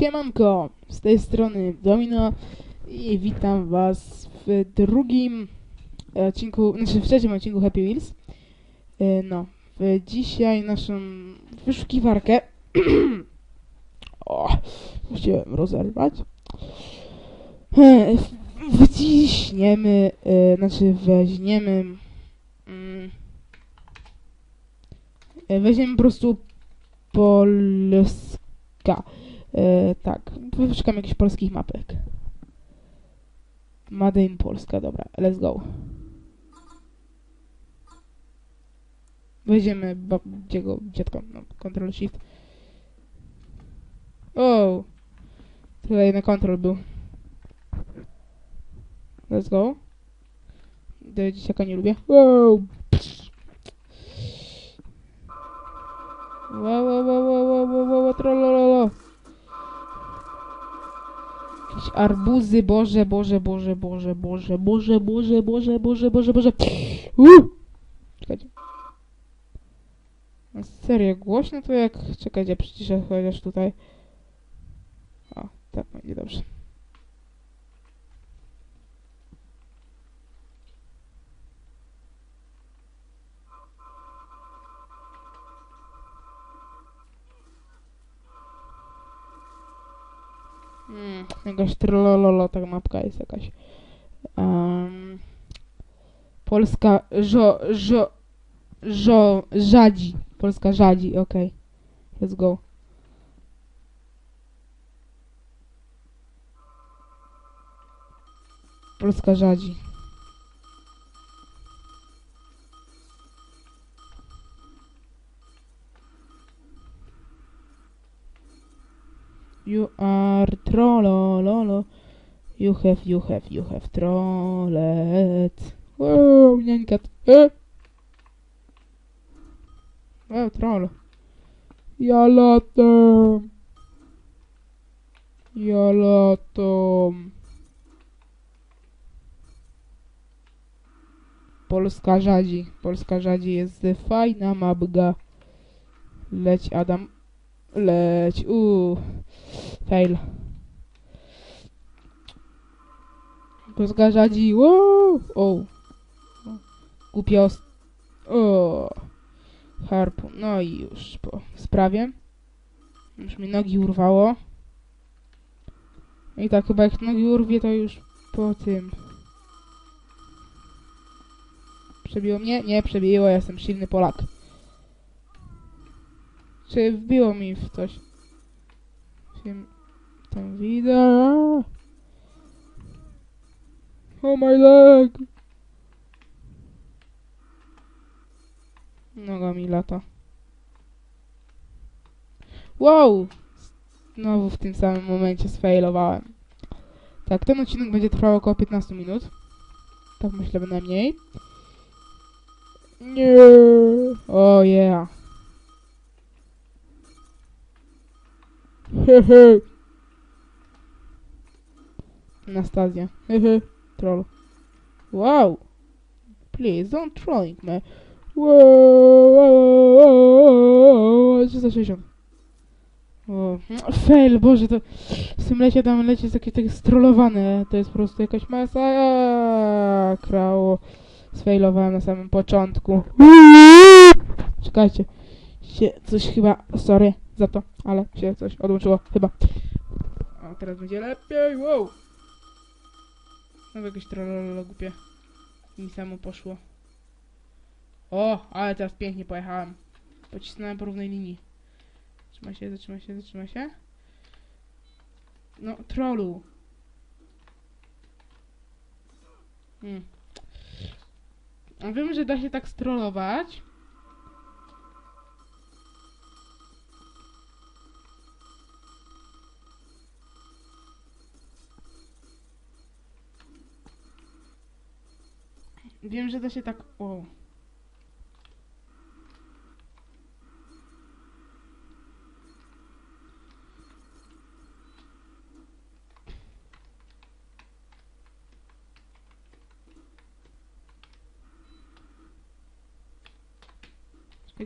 Siemanko, z tej strony Domino i witam was w drugim odcinku, znaczy w trzecim odcinku Happy Wheels. E, No, dzisiaj naszą wyszukiwarkę o, chciałem rozerwać. E, Wciśniemy, e, znaczy weźmiemy mm, weźmiemy po prostu Polska. E, tak, wyszukam jakichś polskich mapek. Made in Polska, dobra, let's go. Weźmiemy babciego dziecko, no, Ctrl Shift. O! Tutaj na kontrol był. Let's go. Do dzieciaka nie lubię. Wow, wow, arbuzy, boże, boże, boże, boże, boże, boże, boże, boże, boże, boże, boże. Uuu! Czekajcie. No serio, głośno to jak... Czekajcie, przyciszę chociaż tutaj. O, tak będzie dobrze. Hmm, jakaś trolololo, ta mapka jest jakaś. Um, Polska żo, żo, żo, żadzi. Polska żadzi, okej. Let's go. Polska żadzi. You are trollololo. You have, you have, you have trollet. Wow, niańka. E? Wow, troll. Ja latam. Ja latam. Polska żadzi. Polska żadzi jest fajna mapga. Leć Adam. Leć. Uuu. Fail. Żadzi. Wow. O. Głupio. O. Harpu. No i już po sprawie. Już mi nogi urwało. I tak chyba jak nogi urwie, to już po tym. Przebiło mnie? Nie, przebiło. Ja jestem silny Polak. Czy wbiło mi w coś? Się tam widać. Oh my leg! Noga mi lata. Wow! Znowu w tym samym momencie sfailowałem. Tak, ten odcinek będzie trwał około 15 minut. Tak myślę bynajmniej. Nie. O yeah. Hehe. Anastazja. Hehe. Troll. Wow. Please don't trolling me. Wow. 360. O, fail, boże, to w tym lecie tam lecie jest jakieś takie strollowane. To jest po prostu jakaś masakra. Sfailowałem na samym początku. Czekajcie. Się coś chyba, sorry za to, ale się coś odłączyło, chyba. O, teraz będzie lepiej, wow! No jakieś trollolo głupie. Mi samo poszło. O, ale teraz pięknie pojechałem. Pocisnąłem po równej linii. Zatrzymaj się, zatrzymaj się, zatrzymaj się. No, trollu. Hmm. A Wiem, że da się tak strollować. Wiem, że da się tak. O.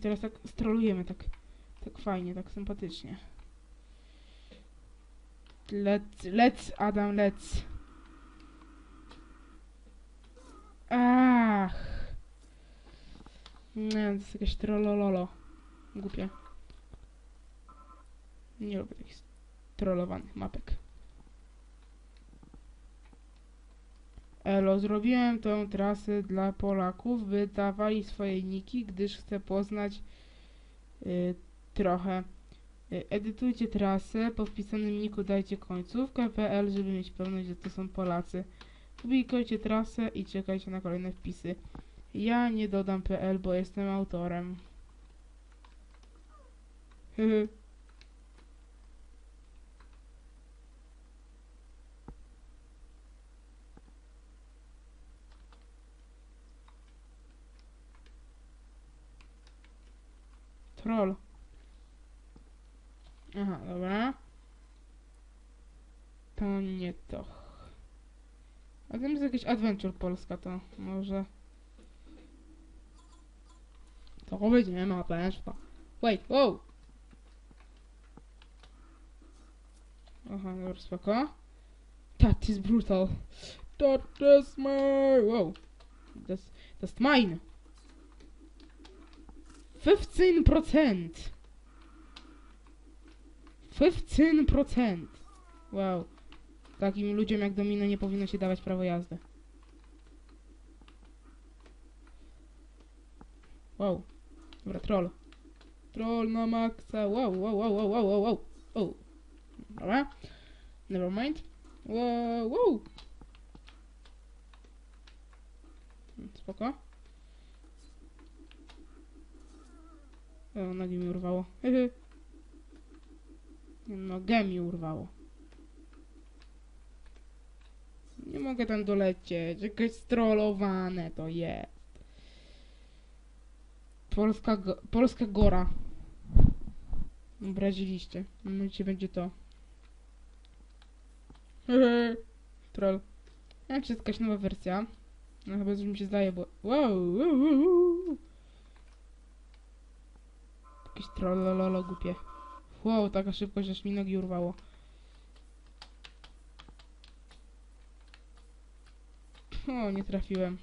Teraz tak strolujemy, tak, tak fajnie, tak sympatycznie. Let's, let's, Adam, let's. Nie, to jest jakieś trollololo. Głupie. Nie lubię takich trollowanych mapek. Elo, zrobiłem tą trasę dla Polaków, by dawali swoje niki, gdyż chcę poznać y, trochę. Y, edytujcie trasę, po wpisanym niku dajcie końcówkę.pl, żeby mieć pewność, że to są Polacy. Publikujcie trasę i czekajcie na kolejne wpisy. Ja nie dodam PL, bo jestem autorem. Troll. Aha, dobra. To nie to. A tam jest jakiś Adventure Polska, to może... To być nie ma pęczka. Wait, wow! Aha, dobra, spoko. That is brutal. That is my... Wow. That's, that's mine. 15%. 15%. Wow. Takim ludziom jak Domino nie powinno się dawać prawo jazdy. Wow. Dobra, troll. Troll na maksa. Wow, wow, wow, wow, wow, wow, wow. Oh. Dobra. Never mind. Wow, wow. Spoko. Nogi mi urwało. Nogę mi urwało. Nie mogę tam dolecieć. Jakieś strollowane to jest. Polska, Polska Gora. Obraziliście. Mam nadzieję, będzie to. Troll. Jak się jest jakaś nowa wersja? No chyba, że mi się zdaje, bo... Wow, wow, wow, wow. Jakieś trollololo głupie. Wow, taka szybkość, aż mi nogi urwało. O, nie trafiłem.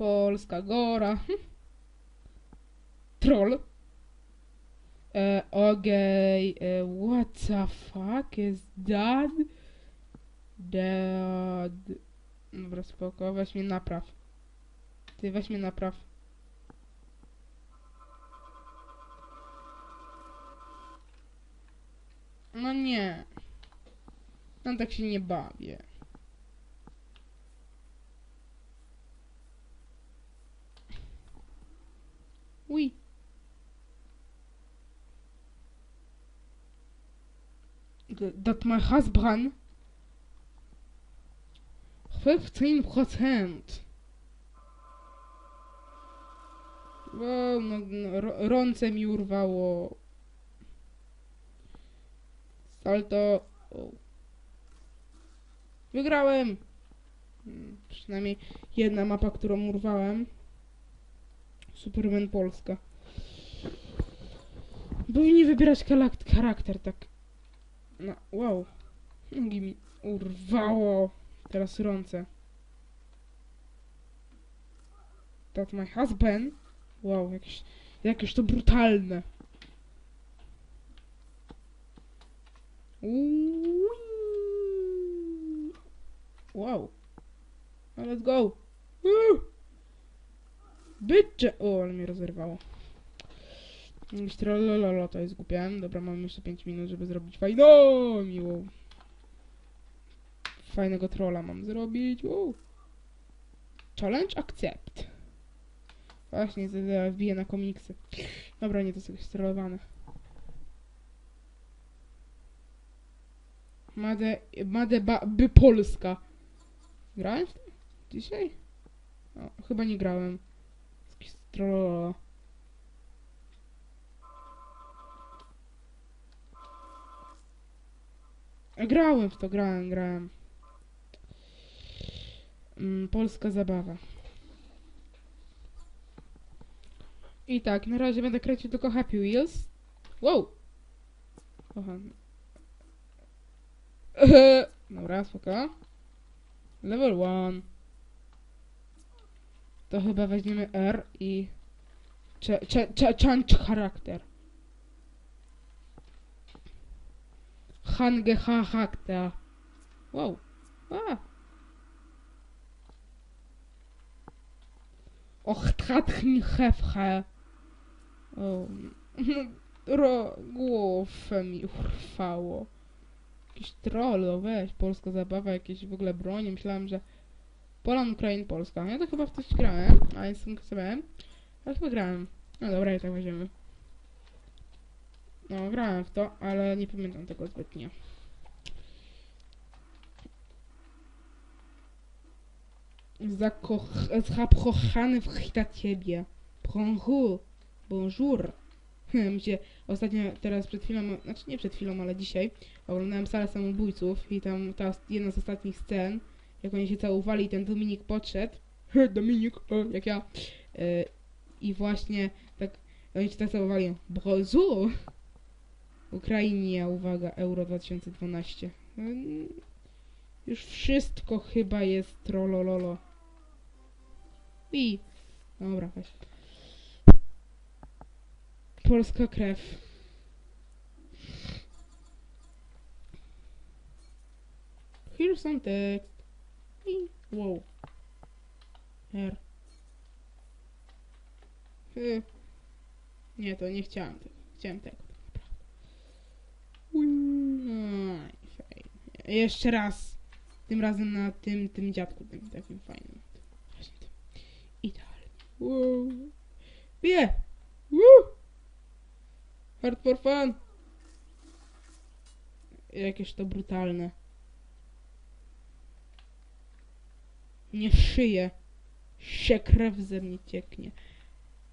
Polska Gora. Troll. E, okay. E, what the fuck is that? Dad. Dobra, spoko. Weź mnie napraw. Ty weź mnie napraw. No nie. No tak się nie bawię. Oui. Th- That my husband 15%. Wow, no, no, mi urwało. Salto. O. Wygrałem. Hmm, Przynajmniej jedna mapa, którą urwałem. Superman Polska. Powinni wybierać charakter, tak. No, wow. Nogi mi urwało. Teraz rące. That's my husband. Wow, jakieś, jakieś to brutalne. Wow. Let's go. Woo. Bycze! O, ale mnie rozerwało. Trollololo, to jest głupie. Dobra, mamy jeszcze 5 minut, żeby zrobić fajną, miłą. Fajnego trolla mam zrobić. Challenge accept. Właśnie, wbiję na komiksy. Dobra, nie, to jest jakieś strollowane. Made, Made ba, by Polska. Grałem w to? Dzisiaj? O, chyba nie grałem. Jakieś trollolo. Grałem w to, grałem, grałem. Mm, polska zabawa. I tak, na razie będę kręcił tylko Happy Wheels. Wow! Aha. Dobra, spoko. Level 1. To chyba weźmiemy R i... Change charakter. Hange charakter. Wow. A. Och, tratchni hefche. O. Głowę mi urwało. Jakiś troll, no weź, polska zabawa, jakieś w ogóle bronie. Myślałem, że Poland, Ukraine, Polska. Ja to chyba w coś grałem, a jest sobie. Ale chyba grałem. No dobra, i tak weźmiemy. No, grałem w to, ale nie pamiętam tego zbytnio. Zakoch- zakochany w chyta ciebie. Bonjour. Bonjour. Mi się ostatnio, teraz przed chwilą, znaczy nie przed chwilą, ale dzisiaj oglądałem salę samobójców i tam ta jedna z ostatnich scen, jak oni się całowali ten Dominik podszedł, he, Dominik, o, jak ja, e, i właśnie tak, oni się tak całowali, bonjour. Ukrainia, uwaga, Euro 2012. Mm, Już wszystko chyba jest trollololo. I, dobra, weź. Polska krew. Some text. I, wow. R. Y. Nie, to nie chciałem tego. Chciałem tego. Jeszcze raz. Tym razem na tym, tym dziadku, tym takim fajnym. Właśnie tym. Idealnie. Wow. Bije! Woo! Hard for fun! Jakieś to brutalne. Nie szyję. się krew ze mnie cieknie.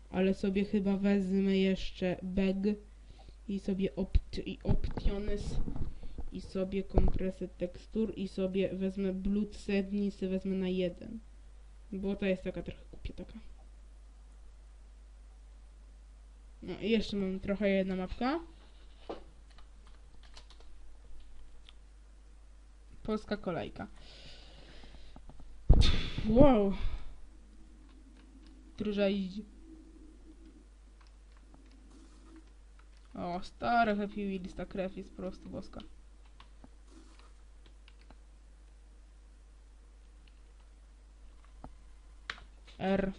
Ale sobie chyba wezmę jeszcze bag i sobie opt i optiones i sobie kompresy tekstur i sobie wezmę blood sednis wezmę na jeden. Bo ta jest taka trochę głupia taka. No i jeszcze mam trochę jedna mapka. Polska kolejka. Wow. Druża idzie. O, stare Happy Wheels, ta krew jest po prostu boska. R.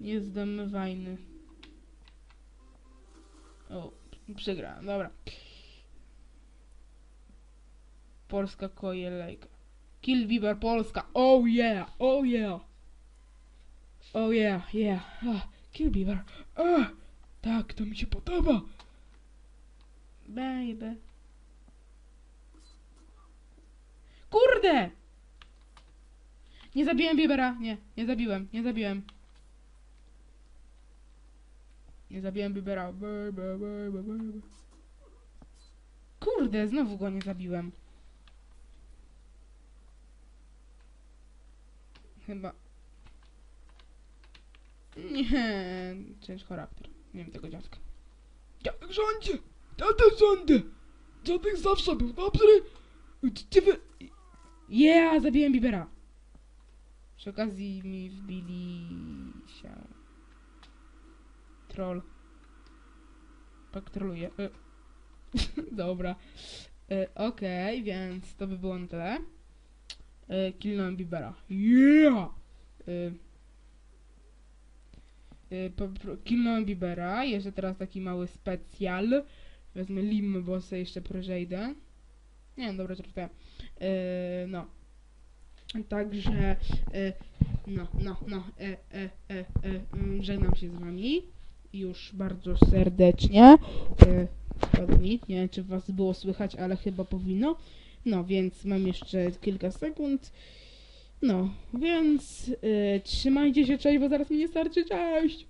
Niezdemywajny. O, przegrałem, dobra. Polska kojelejka. Kill Bieber Polska. Oh yeah, oh yeah. Oh yeah, yeah. Ah, Kill Bieber. Ah, tak, to mi się podoba. Baby. Kurde! Nie zabiłem Biebera. Nie, nie zabiłem, nie zabiłem. Nie zabiłem baby. Kurde, znowu go nie zabiłem. Chyba. Nie, change charakter. Nie wiem tego dziadka. Dziadek rządzi! Dziadek rządzi! Dziadek zawsze był dobry! Uczciwy! Yeah, zabiłem Bibera. Przy okazji mi wbili się. Troll. Tak. Dobra. E, Okej, więc to by było na tyle. E, Killnąłem Bibera. Yeah! Killnąłem Bibera. Jeszcze teraz taki mały specjal. Wezmę lim, bo sobie jeszcze przejdę. Nie wiem, dobra. E, no. Także, no, no, no, e, e, e, e, mm, żegnam się z wami już bardzo serdecznie. E. Nie wiem, czy was było słychać, ale chyba powinno. No, więc mam jeszcze kilka sekund. No, więc e, trzymajcie się, cześć, bo zaraz mi nie starczy, cześć!